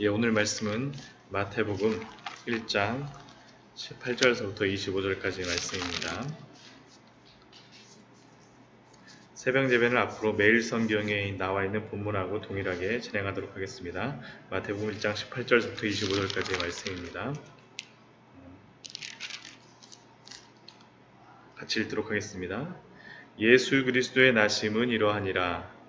예, 오늘 말씀은 마태복음 1장 18절서부터 25절까지 말씀입니다. 새벽 예배는 앞으로 매일 성경에 나와 있는 본문하고 동일하게 진행하도록 하겠습니다. 마태복음 1장 18절부터 25절까지의 말씀입니다. 같이 읽도록 하겠습니다. 예수 그리스도의 나심은 이러하니라.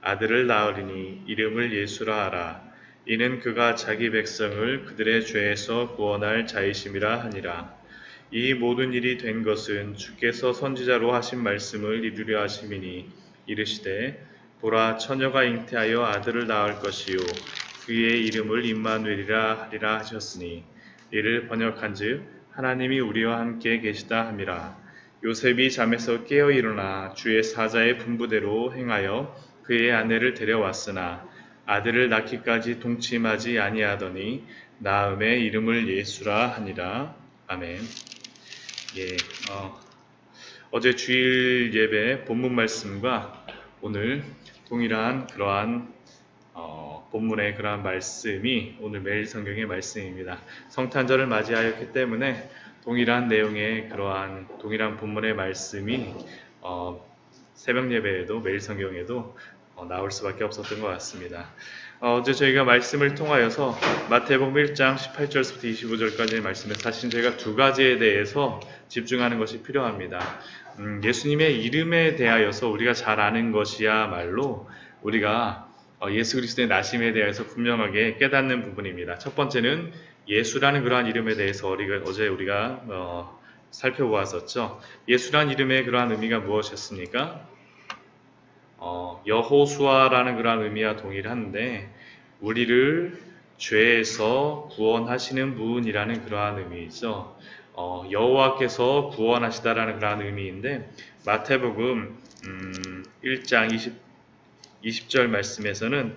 아들을 낳으리니 이름을 예수라 하라. 이는 그가 자기 백성을 그들의 죄에서 구원할 자이심이라 하니라. 이 모든 일이 된 것은 주께서 선지자로 하신 말씀을 이루려 하심이니 이르시되 보라 처녀가 잉태하여 아들을 낳을 것이요 그의 이름을 임마누엘이라 하리라 하셨으니 이를 번역한즉 하나님이 우리와 함께 계시다 함이라. 요셉이 잠에서 깨어 일어나 주의 사자의 분부대로 행하여 그의 아내를 데려왔으나 아들을 낳기까지 동침하지 아니하더니 나음의 이름을 예수라 하니라 아멘. 예, 어, 어제 주일 예배 본문 말씀과 오늘 동일한 그러한 어, 본문의 그러한 말씀이 오늘 매일 성경의 말씀입니다. 성탄절을 맞이하였기 때문에 동일한 내용의 그러한 동일한 본문의 말씀이 어, 새벽 예배에도 매일 성경에도 어, 나올 수밖에 없었던 것 같습니다. 어, 제 저희가 말씀을 통하여서 마태복음 1장 18절부터 25절까지의 말씀에 사실 저희가 두 가지에 대해서 집중하는 것이 필요합니다. 음, 예수님의 이름에 대하여서 우리가 잘 아는 것이야말로 우리가 어, 예수 그리스도의 나심에 대해서 분명하게 깨닫는 부분입니다. 첫 번째는 예수라는 그러한 이름에 대해서 어제 우리가 어, 살펴보았었죠. 예수라는 이름의 그러한 의미가 무엇이었습니까? 어, 여호수아라는 그러한 의미와 동일한데 우리를 죄에서 구원하시는 분이라는 그러한 의미이죠. 어, 여호와께서 구원하시다라는 그러한 의미인데 마태복음 음, 1장 20, 20절 말씀에서는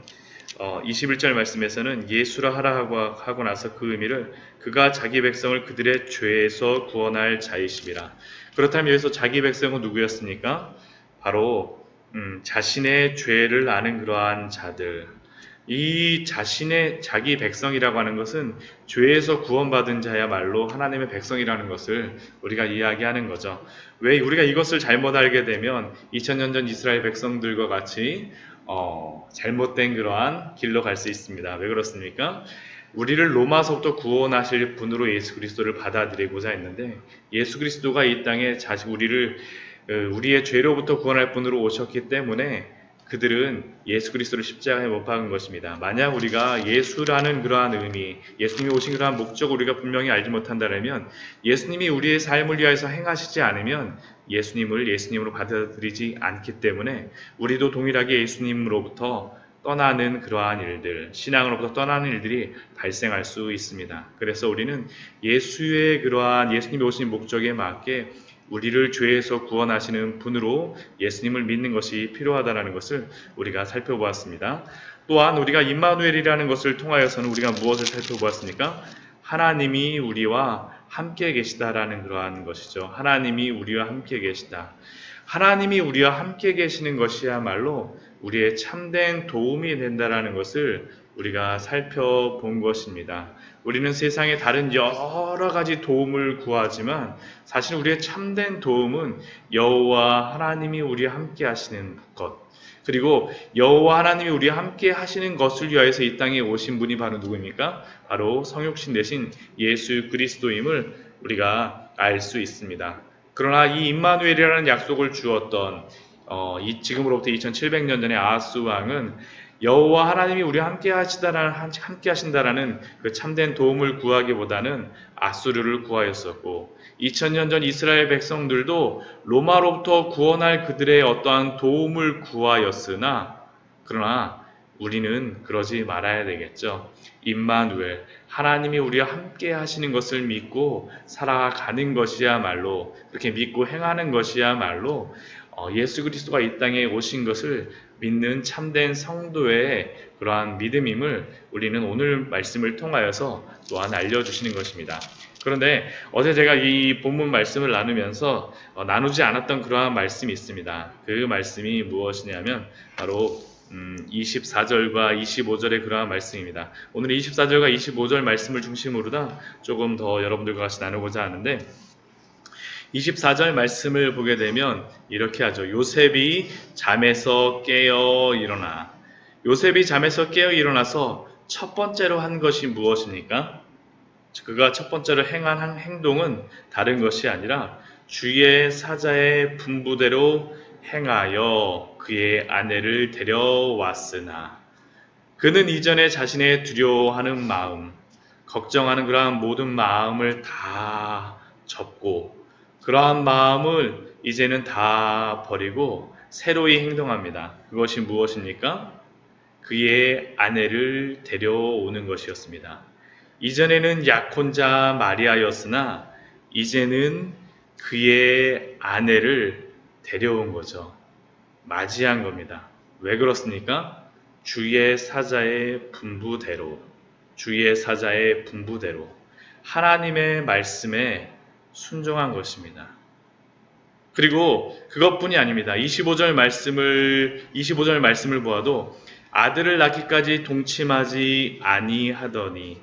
어, 21절 말씀에서는 예수라 하라 하고, 하고 나서 그 의미를 그가 자기 백성을 그들의 죄에서 구원할 자이심이라. 그렇다면 여기서 자기 백성은 누구였습니까? 바로 음, 자신의 죄를 아는 그러한 자들. 이 자신의 자기 백성이라고 하는 것은 죄에서 구원받은 자야말로 하나님의 백성이라는 것을 우리가 이야기하는 거죠. 왜 우리가 이것을 잘못 알게 되면 2000년 전 이스라엘 백성들과 같이 어, 잘못된 그러한 길로 갈 수 있습니다. 왜 그렇습니까? 우리를 로마서부터 구원하실 분으로 예수 그리스도를 받아들이고자 했는데 예수 그리스도가 이 땅에 자식 우리를 어, 우리의 죄로부터 구원할 분으로 오셨기 때문에 그들은 예수 그리스도를 십자가에 못 박은 것입니다. 만약 우리가 예수라는 그러한 의미, 예수님이 오신 그러한 목적을 우리가 분명히 알지 못한다면 예수님이 우리의 삶을 위하여서 행하시지 않으면 예수님을 예수님으로 받아들이지 않기 때문에 우리도 동일하게 예수님으로부터 떠나는 그러한 일들, 신앙으로부터 떠나는 일들이 발생할 수 있습니다. 그래서 우리는 예수의 그러한 예수님이 오신 목적에 맞게 우리를 죄에서 구원하시는 분으로 예수님을 믿는 것이 필요하다는 것을 우리가 살펴보았습니다. 또한 우리가 임마누엘이라는 것을 통하여서는 우리가 무엇을 살펴보았습니까? 하나님이 우리와 함께 계시다라는 그러한 것이죠. 하나님이 우리와 함께 계시다. 하나님이 우리와 함께 계시는 것이야말로 우리의 참된 도움이 된다라는 것을 우리가 살펴본 것입니다. 우리는 세상의 다른 여러 가지 도움을 구하지만 사실 우리의 참된 도움은 여호와 하나님이 우리와 함께 하시는 것. 그리고 여호와 하나님이 우리와 함께 하시는 것을 위하여서 이 땅에 오신 분이 바로 누구입니까? 바로 성육신 대신 예수 그리스도임을 우리가 알 수 있습니다. 그러나 이 임마누엘이라는 약속을 주었던 어, 이 지금으로부터 2700년 전에 아하스 왕은 여호와 하나님이 우리와 함께 하시다라는 함께 하신다라는 그 참된 도움을 구하기보다는 아수르를 구하였었고 2000년 전 이스라엘 백성들도 로마로부터 구원할 그들의 어떠한 도움을 구하였으나 그러나 우리는 그러지 말아야 되겠죠. 임마누엘 하나님이 우리와 함께 하시는 것을 믿고 살아가는 것이야말로 그렇게 믿고 행하는 것이야말로 어, 예수 그리스도가 이 땅에 오신 것을 믿는 참된 성도의 그러한 믿음임을 우리는 오늘 말씀을 통하여서 또한 알려주시는 것입니다. 그런데 어제 제가 이 본문 말씀을 나누면서 어, 나누지 않았던 그러한 말씀이 있습니다. 그 말씀이 무엇이냐면 바로 음, 24절과 25절의 그러한 말씀입니다. 오늘 24절과 25절 말씀을 중심으로 다 조금 더 여러분들과 같이 나누고자 하는데 24절 말씀을 보게 되면 이렇게 하죠. 요셉이 잠에서 깨어 일어나. 요셉이 잠에서 깨어 일어나서 첫 번째로 한 것이 무엇입니까? 그가 첫 번째로 행한 행동은 다른 것이 아니라 주의 사자의 분부대로 행하여 그의 아내를 데려왔으나 그는 이전에 자신의 두려워하는 마음, 걱정하는 그러한 모든 마음을 다 접고 그러한 마음을 이제는 다 버리고 새로이 행동합니다. 그것이 무엇입니까? 그의 아내를 데려오는 것이었습니다. 이전에는 약혼자 마리아였으나 이제는 그의 아내를 데려온 거죠. 맞이한 겁니다. 왜 그렇습니까? 주의 사자의 분부대로, 주의 사자의 분부대로 하나님의 말씀에 순종한 것입니다. 그리고 그것뿐이 아닙니다. 25절 말씀을 25절 말씀을 보아도 아들을 낳기까지 동침하지 아니하더니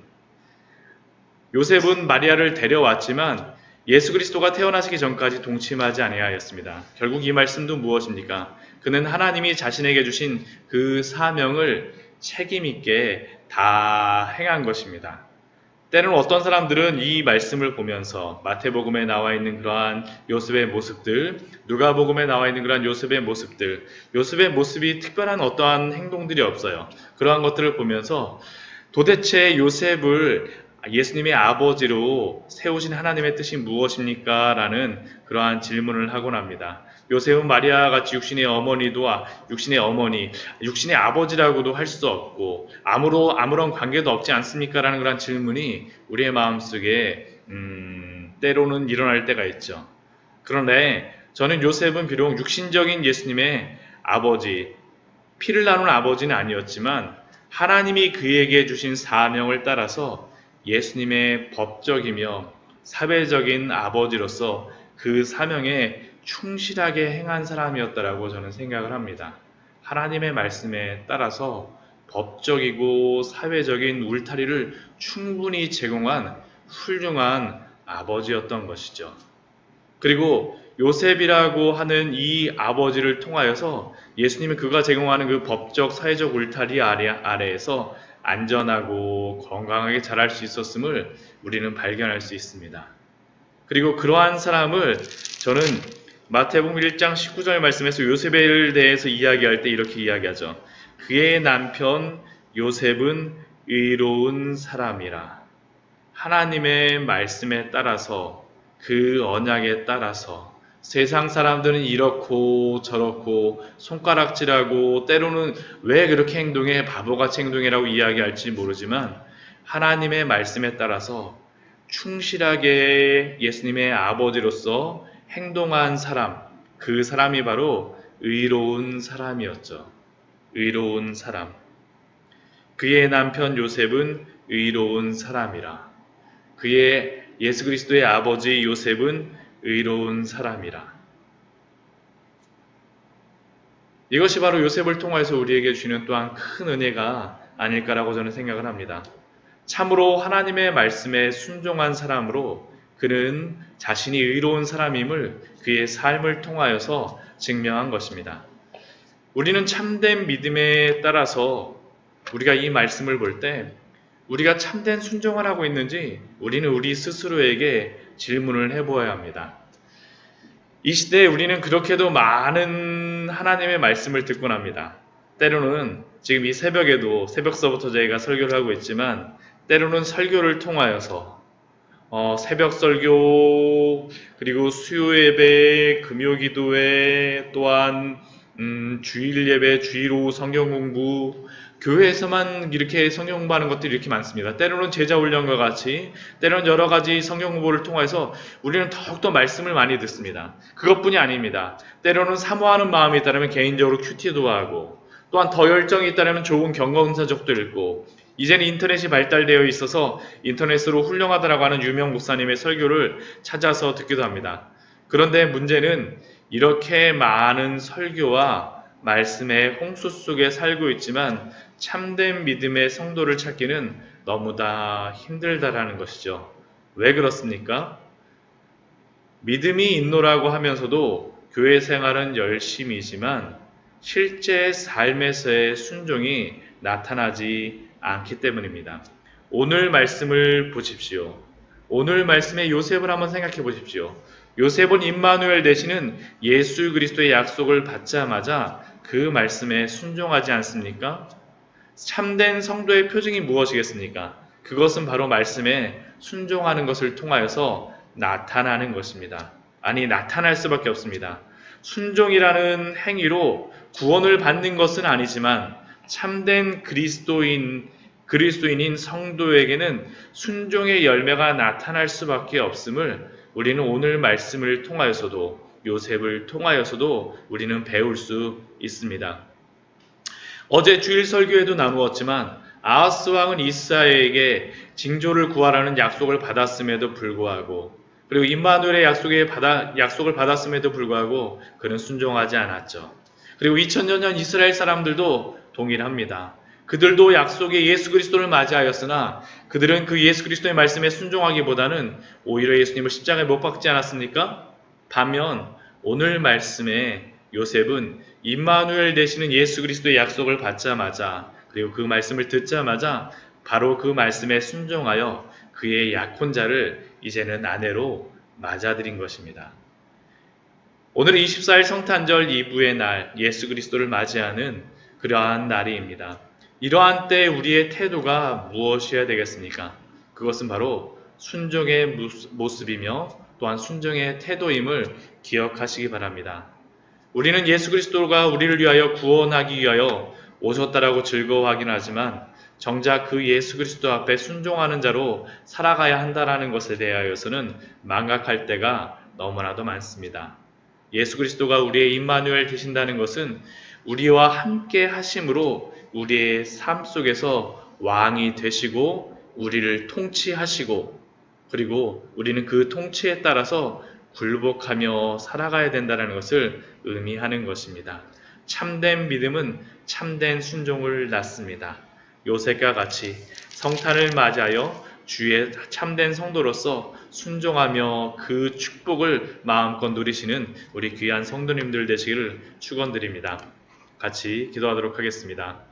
요셉은 마리아를 데려왔지만 예수 그리스도가 태어나시기 전까지 동침하지 아니하였습니다. 결국 이 말씀도 무엇입니까? 그는 하나님이 자신에게 주신 그 사명을 책임 있게 다 행한 것입니다. 때로는 어떤 사람들은 이 말씀을 보면서 마태복음에 나와 있는 그러한 요셉의 모습들, 누가복음에 나와 있는 그러한 요셉의 모습들, 요셉의 모습이 특별한 어떠한 행동들이 없어요. 그러한 것들을 보면서 도대체 요셉을 예수님의 아버지로 세우신 하나님의 뜻이 무엇입니까? 라는 그러한 질문을 하곤 합니다. 요셉은 마리아 같이 육신의 어머니도 아, 육신의 어머니, 육신의 아버지라고도 할 수 없고 아무로 아무런 관계도 없지 않습니까라는 그런 질문이 우리의 마음 속에 음, 때로는 일어날 때가 있죠. 그런데 저는 요셉은 비록 육신적인 예수님의 아버지, 피를 나눈 아버지는 아니었지만 하나님이 그에게 주신 사명을 따라서 예수님의 법적이며 사회적인 아버지로서 그 사명에 충실하게 행한 사람이었다라고 저는 생각을 합니다. 하나님의 말씀에 따라서 법적이고 사회적인 울타리를 충분히 제공한 훌륭한 아버지였던 것이죠. 그리고 요셉이라고 하는 이 아버지를 통하여서 예수님이 그가 제공하는 그 법적 사회적 울타리 아래, 아래에서 안전하고 건강하게 자랄 수 있었음을 우리는 발견할 수 있습니다. 그리고 그러한 사람을 저는 마태복음 1장 19절 말씀에서 요셉에 대해서 이야기할 때 이렇게 이야기하죠. 그의 남편 요셉은 의로운 사람이라. 하나님의 말씀에 따라서 그 언약에 따라서 세상 사람들은 이렇고 저렇고 손가락질하고 때로는 왜 그렇게 행동해 바보같이 행동해라고 이야기할지 모르지만 하나님의 말씀에 따라서 충실하게 예수님의 아버지로서 행동한 사람, 그 사람이 바로 의로운 사람이었죠. 의로운 사람. 그의 남편 요셉은 의로운 사람이라. 그의 예수 그리스도의 아버지 요셉은 의로운 사람이라. 이것이 바로 요셉을 통해서 우리에게 주는 또한 큰 은혜가 아닐까라고 저는 생각을 합니다. 참으로 하나님의 말씀에 순종한 사람으로 그는 자신이 의로운 사람임을 그의 삶을 통하여서 증명한 것입니다. 우리는 참된 믿음에 따라서 우리가 이 말씀을 볼 때 우리가 참된 순종을 하고 있는지 우리는 우리 스스로에게 질문을 해보아야 합니다. 이 시대에 우리는 그렇게도 많은 하나님의 말씀을 듣곤 합니다. 때로는 지금 이 새벽에도 새벽서부터 저희가 설교를 하고 있지만 때로는 설교를 통하여서 어, 새벽 설교 그리고 수요 예배, 금요 기도회 또한 음, 주일 예배, 주일 오후 성경 공부 교회에서만 이렇게 성경 공부하는 것들이 이렇게 많습니다. 때로는 제자 훈련과 같이, 때로는 여러 가지 성경 공부를 통해서 우리는 더욱더 말씀을 많이 듣습니다. 그것뿐이 아닙니다. 때로는 사모하는 마음이 있다면 개인적으로 큐티도 하고, 또한 더 열정이 있다면 좋은 경건사적도 읽고, 이제는 인터넷이 발달되어 있어서 인터넷으로 훌륭하다라고 하는 유명 목사님의 설교를 찾아서 듣기도 합니다. 그런데 문제는 이렇게 많은 설교와 말씀의 홍수 속에 살고 있지만 참된 믿음의 성도를 찾기는 너무나 힘들다라는 것이죠. 왜 그렇습니까? 믿음이 있노라고 하면서도 교회 생활은 열심이지만 실제 삶에서의 순종이 나타나지 않기 때문입니다. 오늘 말씀을 보십시오. 오늘 말씀의 요셉을 한번 생각해 보십시오. 요셉은 임마누엘 되시는 예수 그리스도의 약속을 받자마자 그 말씀에 순종하지 않습니까? 참된 성도의 표징이 무엇이겠습니까? 그것은 바로 말씀에 순종하는 것을 통하여서 나타나는 것입니다. 아니, 나타날 수밖에 없습니다. 순종이라는 행위로 구원을 받는 것은 아니지만 참된 그리스도인 그리스도인인 성도에게는 순종의 열매가 나타날 수밖에 없음을 우리는 오늘 말씀을 통하여서도 요셉을 통하여서도 우리는 배울 수 있습니다. 어제 주일 설교에도 나누었지만 아하스 왕은 이스라엘에게 징조를 구하라는 약속을 받았음에도 불구하고 그리고 임마누엘의 약속에 받아, 약속을 받았음에도 불구하고 그는 순종하지 않았죠. 그리고 2000년 전 이스라엘 사람들도 동일합니다. 그들도 약속의 예수 그리스도를 맞이하였으나 그들은 그 예수 그리스도의 말씀에 순종하기보다는 오히려 예수님을 십자가에 못 박지 않았습니까? 반면 오늘 말씀에 요셉은 임마누엘 되시는 예수 그리스도의 약속을 받자마자 그리고 그 말씀을 듣자마자 바로 그 말씀에 순종하여 그의 약혼자를 이제는 아내로 맞아들인 것입니다. 오늘은 24일 성탄절 2부의 날 예수 그리스도를 맞이하는 그러한 날입니다. 이러한 때 우리의 태도가 무엇이어야 되겠습니까? 그것은 바로 순종의 모습이며 또한 순종의 태도임을 기억하시기 바랍니다. 우리는 예수 그리스도가 우리를 위하여 구원하기 위하여 오셨다라고 즐거워하긴 하지만 정작 그 예수 그리스도 앞에 순종하는 자로 살아가야 한다라는 것에 대하여서는 망각할 때가 너무나도 많습니다. 예수 그리스도가 우리의 임마누엘 되신다는 것은 우리와 함께 하심으로 우리의 삶 속에서 왕이 되시고 우리를 통치하시고 그리고 우리는 그 통치에 따라서 굴복하며 살아가야 된다는 것을 의미하는 것입니다. 참된 믿음은 참된 순종을 낳습니다. 요셉과 같이 성탄을 맞이하여 주의 참된 성도로서 순종하며 그 축복을 마음껏 누리시는 우리 귀한 성도님들 되시기를 축원드립니다. 같이 기도하도록 하겠습니다.